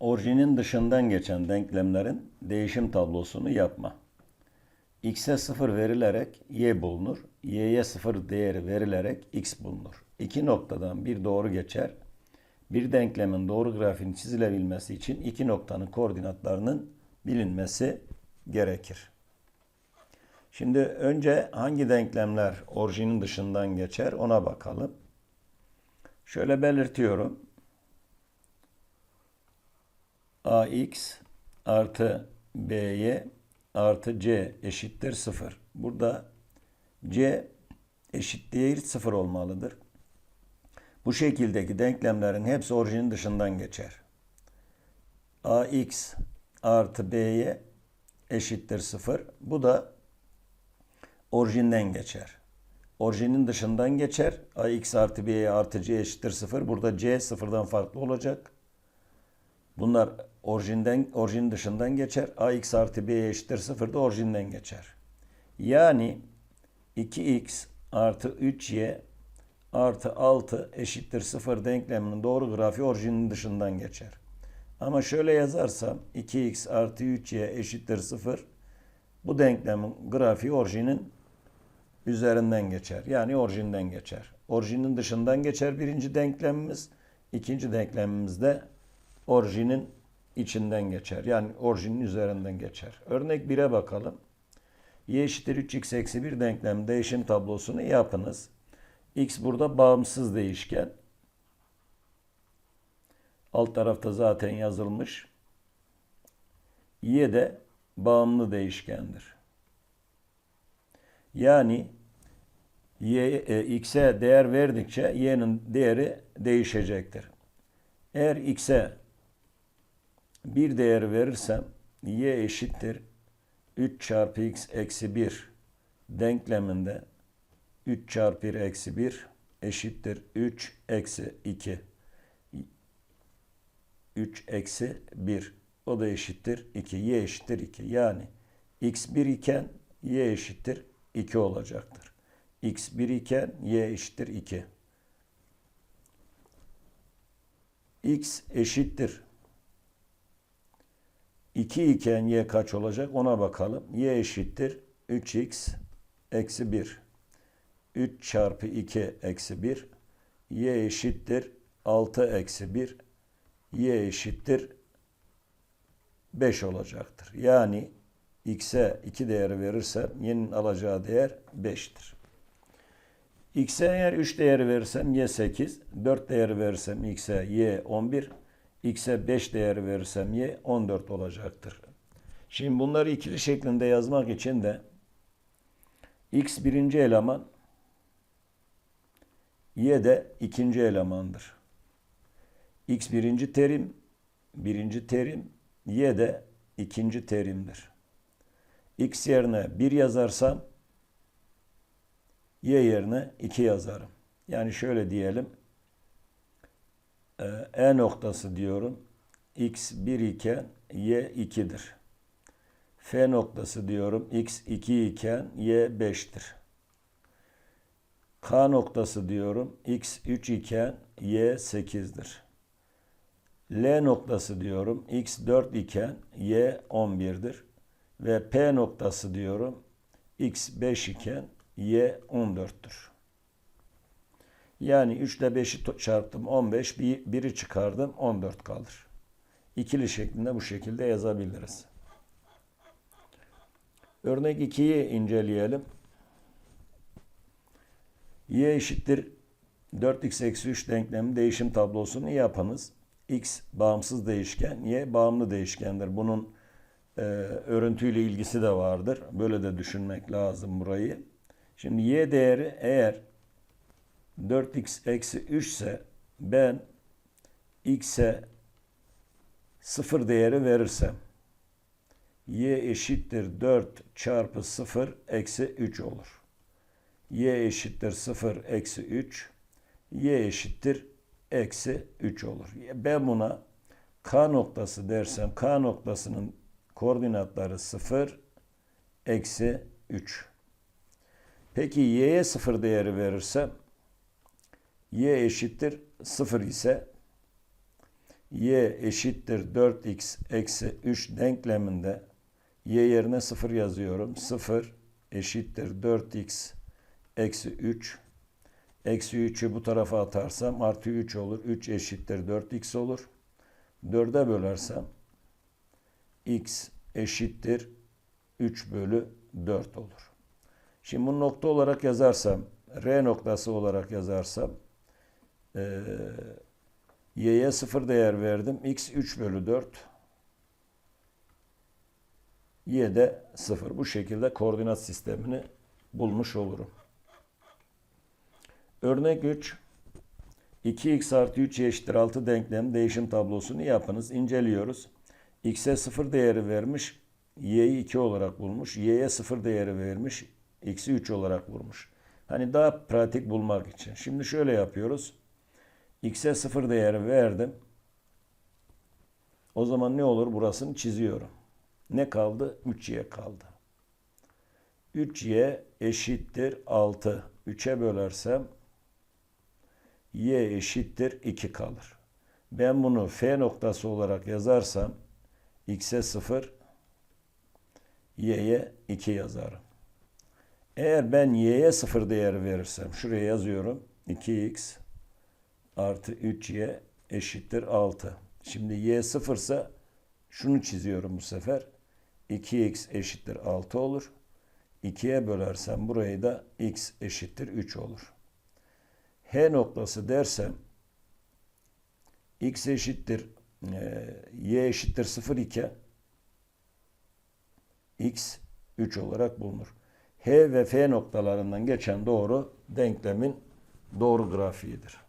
Orijinin dışından geçen denklemlerin değişim tablosunu yapma. x'e 0 verilerek y bulunur. y'ye 0 değeri verilerek x bulunur. İki noktadan bir doğru geçer. Bir denklemin doğru grafiğin çizilebilmesi için iki noktanın koordinatlarının bilinmesi gerekir. Şimdi önce hangi denklemler orijinin dışından geçer ona bakalım. Şöyle belirtiyorum. Ax artı by artı c eşittir 0. Burada c eşit değil 0 olmalıdır. Bu şekildeki denklemlerin hepsi orijinin dışından geçer. ax artı by eşittir 0. Bu da orijinden geçer. Orijinin dışından geçer. ax artı by artı c eşittir 0. Burada c sıfırdan farklı olacak. Bunlar orijinden, orijin dışından geçer. ax artı b eşittir 0 da orijinden geçer. Yani 2x artı 3y artı 6 eşittir 0 denkleminin doğru grafiği orijinin dışından geçer. Ama şöyle yazarsam 2x artı 3y eşittir 0 bu denklemin grafiği orijinin üzerinden geçer. Yani orijinden geçer. Orijinin dışından geçer birinci denklemimiz. İkinci denklemimiz de orijinin içinden geçer. Yani orijinin üzerinden geçer. Örnek 1'e bakalım. y eşittir 3x eksi 1 denklem değişim tablosunu yapınız. x burada bağımsız değişken. Alt tarafta zaten yazılmış. y de bağımlı değişkendir. Yani y, e, x'e değer verdikçe y'nin değeri değişecektir. Eğer x'e bir değer verirsem y eşittir 3 çarpı x eksi 1 denkleminde 3 çarpı 1 eksi 1 eşittir 3 eksi 2 3 eksi 1 o da eşittir 2 y eşittir 2 yani x 1 iken y eşittir 2 olacaktır. x 1 iken y eşittir 2 x eşittir 2 iken y kaç olacak ona bakalım. y eşittir 3x eksi 1. 3 çarpı 2 eksi 1. y eşittir 6 eksi 1. y eşittir 5 olacaktır. Yani x'e 2 değeri verirsem y'nin alacağı değer 5'tir. x'e eğer 3 değeri verirsem y 8, 4 değeri verirsem x'e y 11, x'e 5 değeri verirsem y 14 olacaktır. Şimdi bunları ikili şeklinde yazmak için de x birinci eleman y de ikinci elemandır. x birinci terim, birinci terim, y de ikinci terimdir. x yerine 1 yazarsam y yerine 2 yazarım. Yani şöyle diyelim. E noktası diyorum. X 1 iken Y 2'dir. F noktası diyorum. X 2 iken Y 5'tir. K noktası diyorum. X 3 iken Y 8'dir. L noktası diyorum. X 4 iken Y 11'dir. Ve P noktası diyorum. X 5 iken Y 14'tür. Yani 3 ile 5'i çarptım 15, bir, biri çıkardım 14 kalır. İkili şeklinde bu şekilde yazabiliriz. Örnek 2'yi inceleyelim. y eşittir 4x eksi 3 denklemi değişim tablosunu yapınız. x bağımsız değişken, y bağımlı değişkendir. Bunun e, örüntüyle ilgisi de vardır. Böyle de düşünmek lazım burayı. Şimdi y değeri eğer 4x eksi 3 ise ben x'e 0 değeri verirsem y eşittir 4 çarpı 0 eksi 3 olur. y eşittir 0 eksi 3 y eşittir eksi 3 olur. Ben buna k noktası dersem k noktasının koordinatları 0 eksi 3. Peki y'ye 0 değeri verirsem y eşittir 0 ise y eşittir 4x eksi 3 denkleminde y yerine 0 yazıyorum. 0 eşittir 4x eksi 3. Eksi 3'ü bu tarafa atarsam artı 3 olur. 3 eşittir 4x olur. 4'e bölersem x eşittir 3 bölü 4 olur. Şimdi bunu nokta olarak yazarsam, R noktası olarak yazarsam, eee y'ye 0 değer verdim. x 3 bölü 4. y de 0. Bu şekilde koordinat sistemini bulmuş olurum. Örnek 3. 2x artı 3 eşittir 6 denklem değişim tablosunu yapınız. İnceliyoruz. x'e 0 değeri vermiş. y'yi 2 olarak bulmuş. y'ye 0 değeri vermiş. x'i 3 olarak bulmuş. Hani daha pratik bulmak için. Şimdi şöyle yapıyoruz. X'e 0 değeri verdim. O zaman ne olur? Burasını çiziyorum. Ne kaldı? 3y kaldı. 3y eşittir 6. 3'e bölersem y eşittir 2 kalır. Ben bunu f noktası olarak yazarsam x'e 0 y'ye 2 yazarım. Eğer ben y'ye 0 değer verirsem şuraya yazıyorum. 2x artı 3y eşittir 6. Şimdi y 0 ise şunu çiziyorum bu sefer. 2x eşittir 6 olur. 2'ye bölersem burayı da x eşittir 3 olur. H noktası dersem x eşittir e, y eşittir 0 iken x 3 olarak bulunur. H ve F noktalarından geçen doğru denklemin doğru grafiğidir.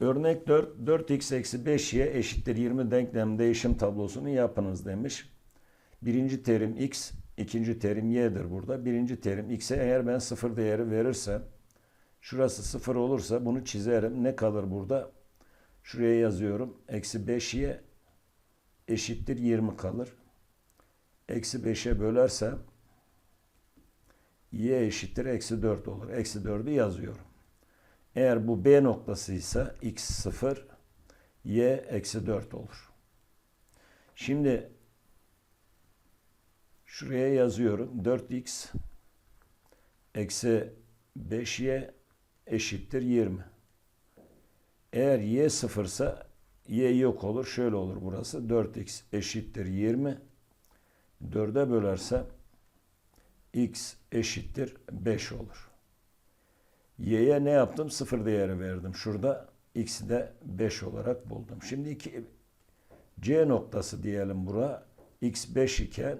Örnek 4, 4x eksi 5y eşittir 20 denklem değişim tablosunu yapınız demiş. Birinci terim x, ikinci terim y'dir burada. Birinci terim x'e eğer ben sıfır değeri verirsem, şurası sıfır olursa bunu çizerim. Ne kalır burada? Şuraya yazıyorum. Eksi 5y eşittir 20 kalır. Eksi 5'e bölersem y eşittir eksi 4 olur. Eksi 4'ü yazıyorum. Eğer bu B noktasıysa x 0, y eksi 4 olur. Şimdi şuraya yazıyorum. 4x eksi 5y eşittir 20. Eğer y sıfırsa y yok olur. Şöyle olur burası. 4x eşittir 20. 4'e bölersem x eşittir 5 olur. Y'ye ne yaptım? Sıfır değeri verdim. Şurada x'i de 5 olarak buldum. Şimdi iki, C noktası diyelim bura. x 5 iken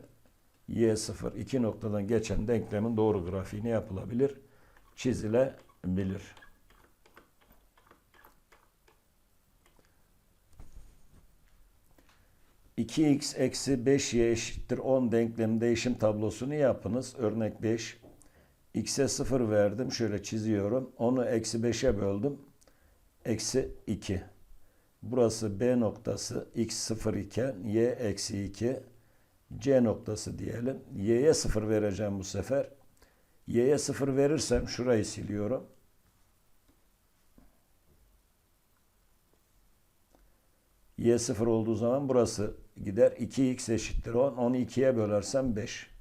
y 0. iki noktadan geçen denklemin doğru grafiğini yapılabilir. Çizilebilir. X eksi 5y eşittir 10 denklem değişim tablosunu yapınız. Örnek 5. X'e 0 verdim. Şöyle çiziyorum. Onu eksi 5'e böldüm. Eksi 2. Burası B noktası. X 0 iken Y eksi 2. C noktası diyelim. Y'ye 0 vereceğim bu sefer. Y'ye 0 verirsem şurayı siliyorum. Y 0 olduğu zaman burası gider. 2x eşittir 10. Onu 2'ye bölersem 5.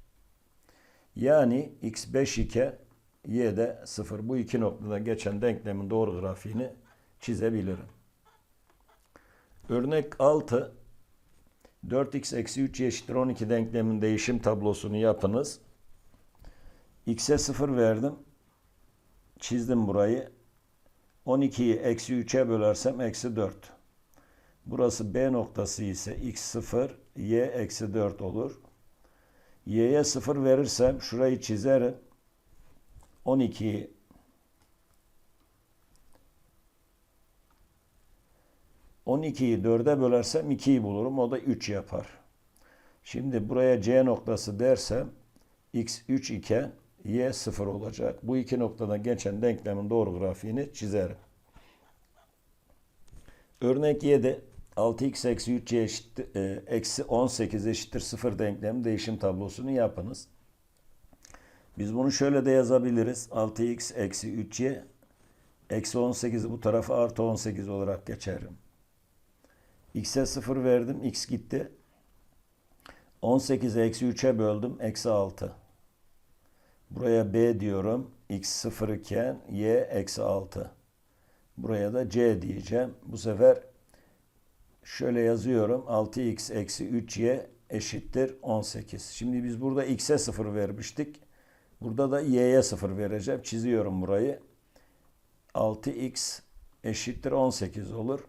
Yani x 5 iken y de 0. Bu iki noktada geçen denklemin doğru grafiğini çizebilirim. Örnek 6. 4x eksi 3 eşittir 12 denklemin değişim tablosunu yapınız. x'e 0 verdim. Çizdim burayı. 12'yi eksi 3'e bölersem eksi 4. Burası B noktası ise x 0, y eksi 4 olur. Y'ye 0 verirsem şurayı çizerim. 12'yi 12'yi 4'e bölersem 2'yi bulurum. O da 3 yapar. Şimdi buraya C noktası dersem x 3 iken y 0 olacak. Bu iki noktadan geçen denklemin doğru grafiğini çizerim. Örnek 7 6x eksi 3 eşittir, e, eksi 18 eşittir 0 denklem değişim tablosunu yapınız. Biz bunu şöyle de yazabiliriz. 6x eksi 3y eksi 18'i bu tarafa artı 18 olarak geçerim. X'e 0 verdim. X gitti. 18'i eksi 3'e böldüm. Eksi 6. Buraya B diyorum. X 0 iken Y eksi 6. Buraya da C diyeceğim. Bu sefer şöyle yazıyorum. 6x eksi 3y eşittir 18. Şimdi biz burada x'e 0 vermiştik. Burada da y'ye 0 vereceğim. Çiziyorum burayı. 6x eşittir 18 olur.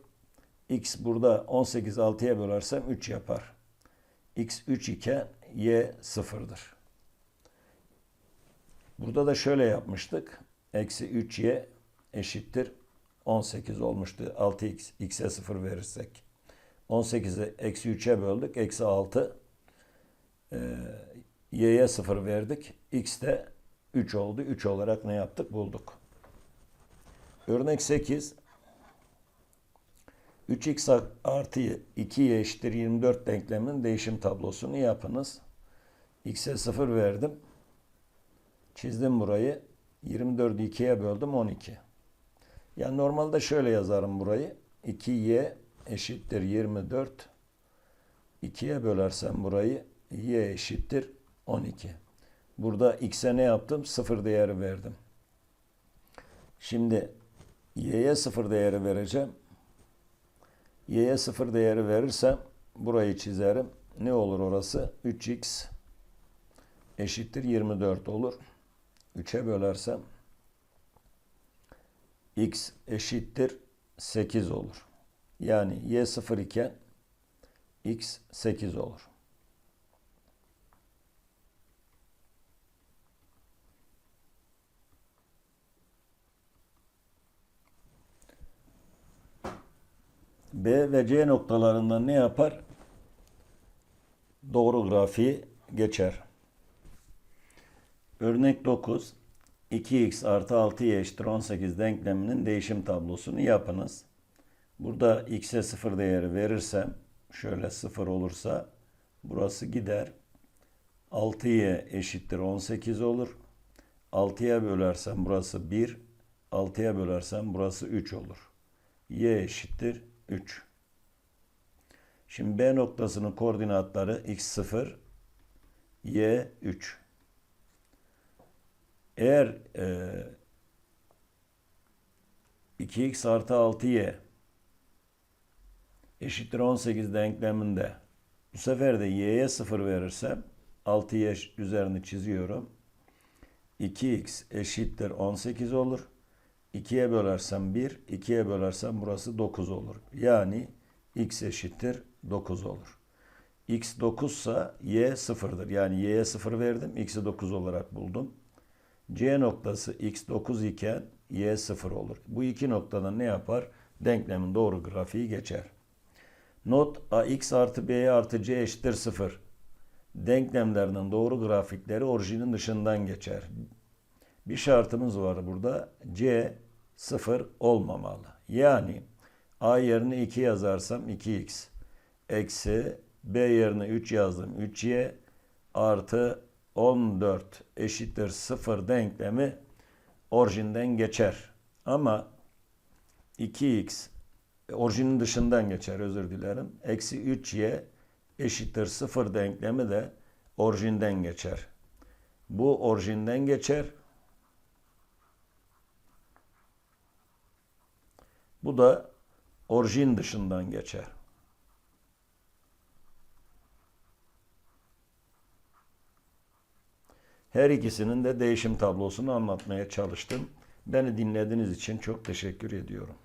x burada 18 6'ya bölersem 3 yapar. x 3 iken y 0'dır. Burada da şöyle yapmıştık. Eksi 3y eşittir 18 olmuştu. 6x x'e 0 verirsek. 18'i eksi 3'e böldük. Eksi 6. Ee, y'ye 0 verdik. x de 3 oldu. 3 olarak ne yaptık? Bulduk. Örnek 8. 3x artı 2y eşittir 24 denkleminin değişim tablosunu yapınız. x'e 0 verdim. Çizdim burayı. 24'ü 2'ye böldüm 12. Yani normalde şöyle yazarım burayı. 2y eşittir 24. 2'ye bölersem burayı y eşittir 12. Burada x'e ne yaptım? 0 değeri verdim. Şimdi y'ye 0 değeri vereceğim. y'ye 0 değeri verirsem burayı çizerim. Ne olur orası? 3x eşittir 24 olur. 3'e bölersem x eşittir 8 olur. Yani y 0 iken x 8 olur. B ve C noktalarından ne yapar? Doğru grafiği geçer. Örnek 9. 2x artı 6y eşittir 18 denkleminin değişim tablosunu yapınız. Burada x'e 0 değeri verirsem şöyle 0 olursa burası gider. 6y eşittir 18 olur. 6'ya bölersem burası 1. 6'ya bölersem burası 3 olur. y eşittir 3. Şimdi B noktasının koordinatları x0, y 3. Eğer e, 2x artı 6y eşittir 18 denkleminde bu sefer de y'ye 0 verirsem 6y üzerini çiziyorum. 2x eşittir 18 olur. 2'ye bölersem 1, 2'ye bölersem burası 9 olur. Yani x eşittir 9 olur. x 9 ise y 0'dır. Yani y'ye 0 verdim, x'i 9 olarak buldum. C noktası x 9 iken y 0 olur. Bu iki noktadan ne yapar? Denklemin doğru grafiği geçer. Not ax artı b artı c eşittir 0. Denklemlerinin doğru grafikleri orijinin dışından geçer. Bir şartımız var burada. c 0 olmamalı. Yani a yerine 2 yazarsam 2x eksi b yerine 3 yazdım 3y artı 14 eşittir 0 denklemi orijinden geçer. Ama 2x orijinin dışından geçer özür dilerim. Eksi 3y eşittir 0 denklemi de orijinden geçer. Bu orijinden geçer. Bu da orijin dışından geçer. Her ikisinin de değişim tablosunu anlatmaya çalıştım. Beni dinlediğiniz için çok teşekkür ediyorum.